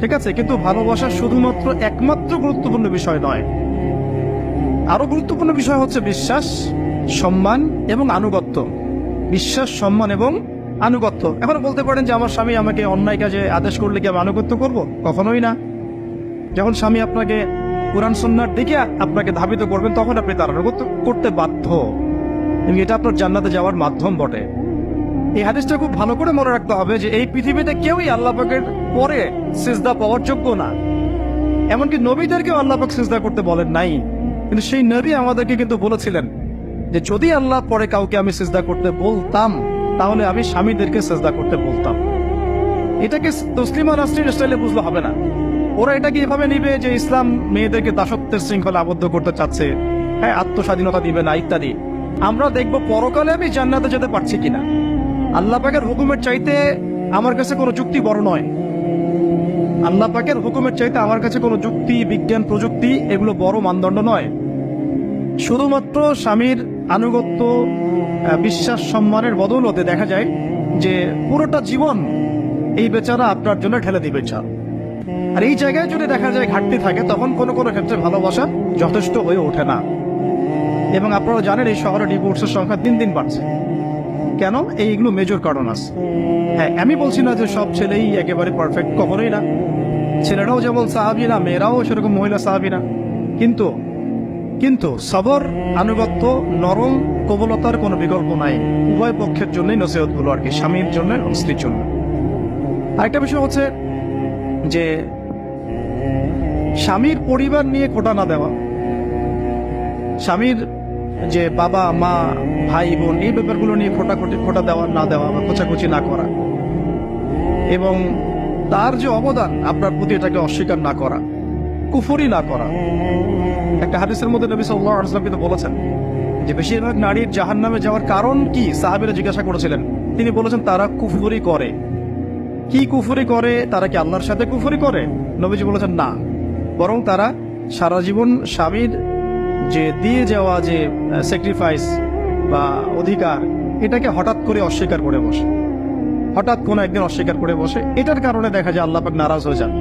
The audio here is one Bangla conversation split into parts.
ঠিক আছে, কিন্তু ভালোবাসা শুধুমাত্র একমাত্র গুরুত্বপূর্ণ বিষয় নয়। আরও গুরুত্বপূর্ণ বিষয় হচ্ছে বিশ্বাস, সম্মান এবং আনুগত্য। বিশ্বাস, সম্মান এবং আনুগত্য। এখন বলতে পারেন যে আমার স্বামী আমাকে অন্যায় কাজে আদেশ করলে কি আমি আনুগত্য করব? কখনোই না। যখন স্বামী আপনাকে কোরআন সন্ন্যার দিকে আপনাকে ধাবিত করবেন, তখন আপনি তার আনুগত্য করতে বাধ্য। এবং এটা আপনার জান্নাতে যাওয়ার মাধ্যম বটে। এই হাদিসটা খুব ভালো করে মনে রাখতে হবে যে এই পৃথিবীতে কেউই আল্লাহ পাকের পরে সিজদা পাওয়ার যোগ্য না। এমনকি নবীদেরকেও আল্লাহ পাক সিজদা করতে বলেন নাই। কিন্তু সেই নবী আমাদেরকে কিন্তু বলেছিলেন যে, যদি আল্লাহ পরে কাউকে আমি সিজদা করতে বলতাম, তাহলে আমি স্বামীদেরকে সিজদা করতে বলতাম। এটাকে তসলিমা নাসরিন স্টাইলে বুঝলে হবে না। ওরা এটাকে এভাবে নিবে যে, ইসলাম মেয়েদেরকে দাসত্বের শৃঙ্খলা আবদ্ধ করতে চাচ্ছে। হ্যাঁ আত্মস্বাধীনতা দিবে না, ইত্যাদি। আমরা দেখব পরকালে আমি জান্নাতে যেতে পারছি কিনা। আল্লাহ পাকের হুকুমের চাইতে আমার কাছে কোনো যুক্তি বড় নয়। আল্লাহ পাকের হুকুমের চাইতে আমার কাছে কোনো যুক্তি, বিজ্ঞান, প্রযুক্তি এগুলো বড় মানদণ্ড নয়। শুধুমাত্র স্বামীর আনুগত্য বিশ্বাস, সম্মানের বদৌলতে দেখা যায় যে পুরোটা জীবন এই বেচারা আপনার জন্য ঠেলে দিবে চা আর এই জায়গায় যদি দেখা যায় ঘাটতি থাকে, তখন কোনো কোনো ক্ষেত্রে ভালোবাসা যথেষ্ট হয়ে ওঠে না। এবং আপনারা জানেন এই শহরে ডিভোর্সের সংখ্যা দিন দিন বাড়ছে। কেন? এইগুলো মেজর কারণ আছে। হ্যাঁ আমি বলছি না যে সব ছেলেই একেবারে পারফেক্ট কখনোই না। ছেলেরাও যেমন সাহাবি না, মেয়েরাও সেরকম মহিলা সাহাবি না। কিন্তু কিন্তু সবর, আনুগত্য, নরম কবলতার কোনো বিকল্প নাই। উভয় পক্ষের জন্যই নসিহতগুলো আর কি, স্বামীর জন্য এবং স্ত্রীর জন্য। আরেকটা বিষয় হচ্ছে যে, স্বামীর পরিবার নিয়ে খোটা না দেওয়া। স্বামীর যে বাবা, মা ভাই বোন, এই ব্যাপারগুলো নিয়ে খোটাখুটি, খোটা দেওয়া, না দেওয়া বা খোঁচাখুচি না করা। এবং তার যে অবদান, আপনার প্রতি এটাকে অস্বীকার না করা, কুফরি না করা। একটা হাদিসের মধ্যে নবী সাল্লাহ আসলাম কিন্তু বলেছেন যে বেশিরভাগ নারীর জাহান নামে যাওয়ার কারণ কি? সাহাবিরা জিজ্ঞাসা করেছিলেন। তিনি বলেছেন, তারা কুফরি করে। কি কুফুরি করে? তারা কি আল্লাহর সাথে কুফুরি করে? নবীজি বলেছেন, না। বরং তারা সারা জীবন স্বামীর যে দিয়ে যাওয়া যে স্যাক্রিফাইস বা অধিকার, এটাকে হঠাৎ করে অস্বীকার করে বসে। হঠাৎ কোনো একদিন অস্বীকার করে বসে, এটার কারণে দেখা যায় আল্লাহ পাক নারাজ হয়ে যান।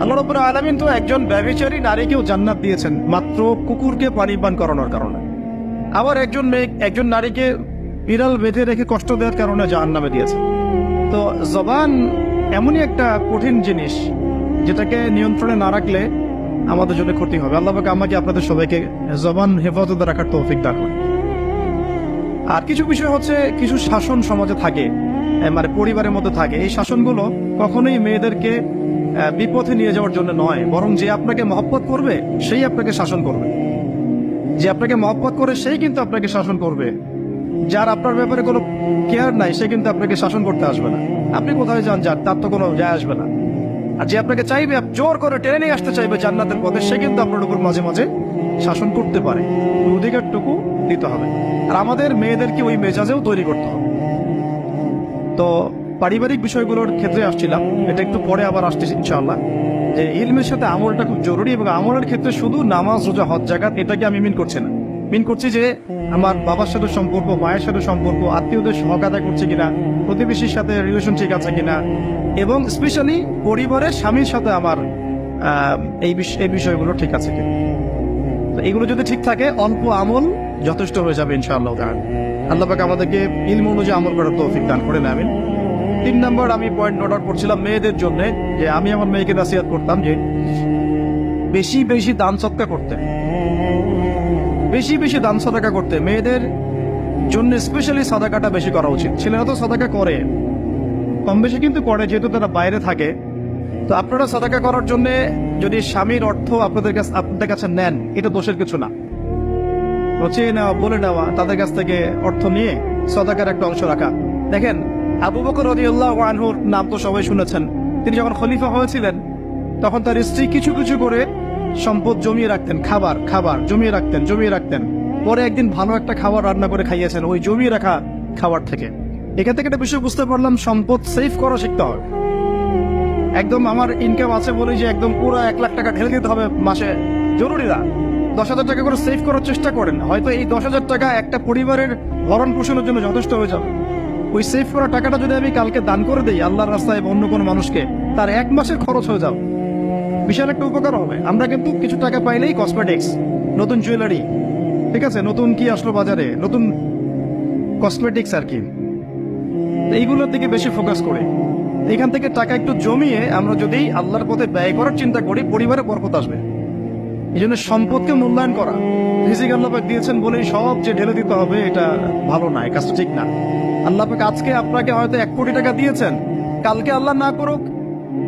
আল্লাহ রব্বুল আলামিন তো একজন ব্যভিচারী নারীকেও জান্নাত দিয়েছেন, মাত্র কুকুরকে পানি পান করানোর কারণে। আবার একজন মেয়ে, একজন নারীকে বিড়াল বেঁধে রেখে কষ্ট দেওয়ার কারণে জাহান নামে দিয়েছেন। তো জবান এমনই একটা কঠিন জিনিস, যেটাকে নিয়ন্ত্রণে না রাখলে আমাদের জন্য ক্ষতি হবে। আল্লাহ পাক আমাকে আপনাদের সবাইকে জবান হেফাজতে রাখার তৌফিক দান আর কিছু বিষয় হচ্ছে, কিছু শাসন সমাজে থাকে মানে পরিবারের মধ্যে থাকে। এই শাসনগুলো কখনোই মেয়েদেরকে বিপথে নিয়ে যাওয়ার জন্য নয়। বরং যে আপনাকে মহব্বত করবে, সেই আপনাকে শাসন করবে। যে আপনাকে মহব্বত করে, সেই কিন্তু আপনাকে শাসন করবে। যার আপনার ব্যাপারে কোনো কেয়ার নাই, সে কিন্তু আপনাকে শাসন করতে আসবে না। আপনি কোথায় যান যান তার তো কোনো যায় আসবে না। আর যে আপনাকে চাইবে জোর করে টেনে নিয়ে আসতে চাইবে জান্নাতের পথে, সে কিন্তু আপনার উপর মাঝে মাঝে শাসন করতে পারে। অধিকারটুকু দিতে হবে। আর আমাদের মেয়েদেরকে ওই মেজাজেও তৈরি করতে হবে। তো পারিবারিক বিষয়গুলোর ক্ষেত্রে আসছিলাম। এটা একটু পরে আবার আসতেছি, ইনশাআল্লাহ। যে ইলমের সাথে আমলটা খুব জরুরি এবং আমলের ক্ষেত্রে শুধু নামাজ, রোজা, হজ জাকাত এটাকে আমি মিন করছি না। মিন করছি যে আমার বাবার সাথে সম্পর্ক, মায়ের সাথে সম্পর্ক, আত্মীয়দের হক আদায় করছে কিনা, প্রতিবেশীর সাথে রিলেশন ঠিক আছে কিনা, এবং স্পেশালি পরিবারের স্বামীর সাথে আমার এই এই বিষয়গুলো ঠিক আছে কিনা। এগুলো যদি ঠিক থাকে, অল্প আমল যথেষ্ট হয়ে যাবে ইনশাআল্লাহ। আল্লাহ পাক আমাদেরকে ইলম অনুযায়ী আমল করার তৌফিক দান করে নেবেন তিন নম্বর আমি পয়েন্ট নোট আউট করছিলাম মেয়েদের জন্য, যে আমি আমার মেয়েকে নাসিহাত করতাম যে, বেশি বেশি দান সৎকা করতে। বেশি বেশি দান সদাকা করতে। মেয়েদের জন্য স্পেশালি সাদাকাটা বেশি করা উচিত। ছেলেরা তো সাদাকা করে। কম বেশি কিন্তু করে, যেহেতু তারা বাইরে থাকে। তো আপনারা সাদাকা করার জন্য যদি স্বামীর অর্থ আপনাদের কাছে আপনাদের কাছে নেন, এটা দোষের কিছু না। চেয়ে নেওয়া, বলে নেওয়া, তাদের কাছ থেকে অর্থ নিয়ে সদাকার একটা অংশ রাখা। দেখেন, আবু বকর রদিউল্লাহ আনহুর নাম তো সবাই শুনেছেন। তিনি যখন খলিফা হয়েছিলেন, তখন তার স্ত্রী কিছু কিছু করে সম্পদ জমিয়ে রাখতেন, খাবার খাবার জমিয়ে রাখতেন জমিয়ে রাখতেন। পরে একদিন ভালো একটা খাবার রান্না করে খাইয়েছেন, ওই জমিয়ে রাখা খাবার থেকে। এখান থেকে একটা বিষয় বুঝতে পারলাম, সম্পদ সেভ করা শিখতে হবে। একদম আমার ইনকাম আছে বলে যে একদম পুরো এক লাখ টাকা ঢেলে দিতে হবে মাসে। জরুরি না। দশ হাজার টাকা করে সেভ করার চেষ্টা করেন, হয়তো এই দশ হাজার টাকা একটা পরিবারের ভরণ পোষণের জন্য যথেষ্ট হয়ে যাবে। ওই সেভ করা টাকাটা যদি আমি কালকে দান করে দিই, আল্লাহর রাস্তায় অন্য কোনো মানুষকে, তার এক মাসের খরচ হয়ে যাবে। বিশাল একটা উপকার হবে। আমরা কিন্তু কিছু টাকা পাইলেই কসমেটিক্স নতুন জুয়েলারি ঠিক আছে? নতুন কি আসলো বাজারে? নতুন কসমেটিক্স আর কি। এইগুলোর দিকে বেশি ফোকাস করে। এখান থেকে টাকা একটু জমিয়ে আমরা যদি আল্লাহর পথে ব্যয় করার চিন্তা করি, পরিবারে বরকত আসবে। এই জন্য সম্পদকে মূল্যায়ন করা। রিজিক আল্লাপাক দিয়েছেন বলেই সব যে ঢেলে দিতে হবে, এটা ভালো না কাজটা ঠিক না। আল্লাপাক আজকে আপনাকে হয়তো এক কোটি টাকা দিয়েছেন। কালকে আল্লাহ না করুক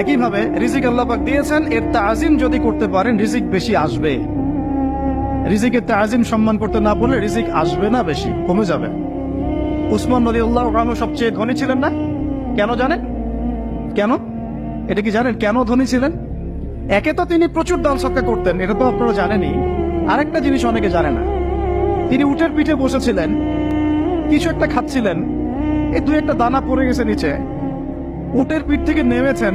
একইভাবে রিজিক আল্লাহ পাক দিয়েছেন, এর তাজিম যদি করতে পারেন, রিজিক বেশি আসবে। রিজিকের তাজিম সম্মান করতে না বললে রিজিক আসবে না বেশি, কমে যাবে। উসমান নদী উল্লাহ সবচেয়ে ধনী ছিলেন না? কেন জানেন? কেন? এটা কি জানেন? কেন ধনী ছিলেন? একে তো তিনি প্রচুর দান সৎকা করতেন, এটা তো আপনারা জানেনই। আরেকটা জিনিস অনেকে জানে না। তিনি উটের পিঠে বসেছিলেন, কিছু একটা খাচ্ছিলেন, এই দুই একটা দানা পড়ে গেছে নিচে। উটের পিঠ থেকে নেমেছেন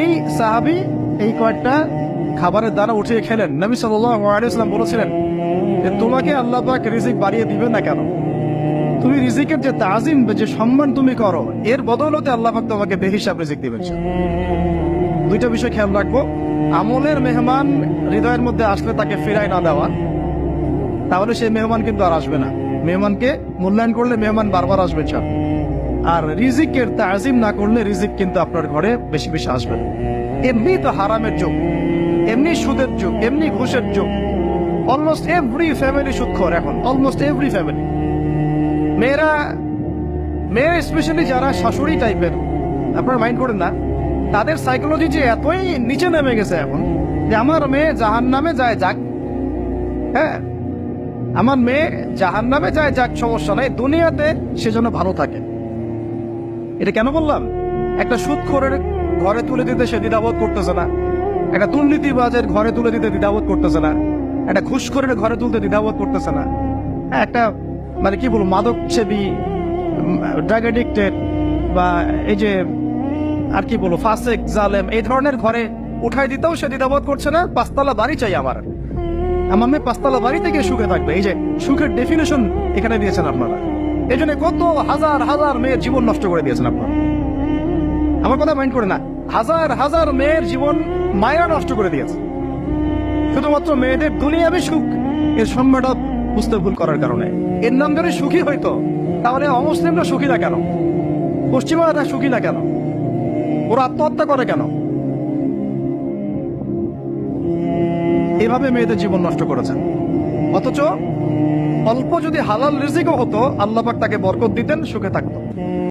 এই সাহাবি এই কয়েকটা খাবারের দ্বারা উঠিয়ে খেলেন। নবী সাল্লাম বলেছিলেন যে, তোমাকে আল্লাহ পাক রিজিক বাড়িয়ে দিবে না কেন? তুমি রিজিকের যে তাজিম, যে সম্মান তুমি করো, এর বদৌলতে আল্লাহ পাক তোমাকে বেহিসাব রিজিক দিবেন দুইটা বিষয় খেয়াল রাখব। আমলের মেহমান হৃদয়ের মধ্যে আসলে তাকে ফেরাই না দেওয়া। তাহলে সেই মেহমান কিন্তু আর আসবে না। মেহমানকে মূল্যায়ন করলে মেহমান বারবার আসবে চাপ আর রিজিকের তাজিম না করলে রিজিক কিন্তু আপনার ঘরে বেশি বেশি আসবে না। এমনি তো হারামের যুগ, এমনি সুদের যুগ, এমনি ঘুষের যুগ। অলমোস্ট এভরি ফ্যামিলি সুদখোর এখন অলমোস্ট এভরি ফ্যামিলি মেয়েরা, মেয়ে স্পেশালি যারা শাশুড়ি টাইপের আপনার মাইন্ড করেন না, তাদের সাইকোলজি যে এতই নিচে নেমে গেছে এখন, যে আমার মেয়ে জাহান নামে যায় যাক। হ্যাঁ আমার মেয়ে জাহান নামে যায় যাক, সমস্যা নাই, দুনিয়াতে সে যেন ভালো থাকে। এটা কেন বললাম? একটা সুদখোরের ঘরে তুলে দিতে সে দ্বিধাবোধ করতেছে না। একটা দুর্নীতিবাজের ঘরে তুলে দিতে দ্বিধাবোধ করতেছে না। একটা ঘুষখোরের ঘরে তুলতে দ্বিধাবোধ করতেছে না। হ্যাঁ, একটা মানে কি বলব মাদক সেবী ড্রাগ এডিক্টেড বা এই যে আর কি বলব ফাসেক জালেম এই ধরনের ঘরে উঠাই দিতেও সে দ্বিধাবোধ করছে না। পাঁচতলা বাড়ি চাই আমার। আমার মেয়ে পাঁচতলা বাড়ি থেকে সুখে থাকবে। এই যে সুখের ডেফিনেশন এখানে দিয়েছেন আপনারা। এই জন্য কত হাজার হাজার মেয়ের জীবন নষ্ট করে দিয়েছেন আপনারা। আমার কথা মাইন্ড করে না। হাজার হাজার মেয়ের জীবন মায়েরা নষ্ট করে দিয়েছে। শুধুমাত্র মেয়েদের দুনিয়াবি সুখ, এর সম্মানটা বুঝতে ভুল করার কারণে। এর নাম যদি সুখী হইতো তাহলে অমুসলিমরা সুখী না কেন? পশ্চিমারা সুখী না কেন? ওরা আত্মহত্যা করে কেন? এভাবে মেয়েদের জীবন নষ্ট করেছেন। অথচ অল্প যদি হালাল রিজিকও হতো আল্লাপাক তাকে বরকত দিতেন সুখে থাকতো।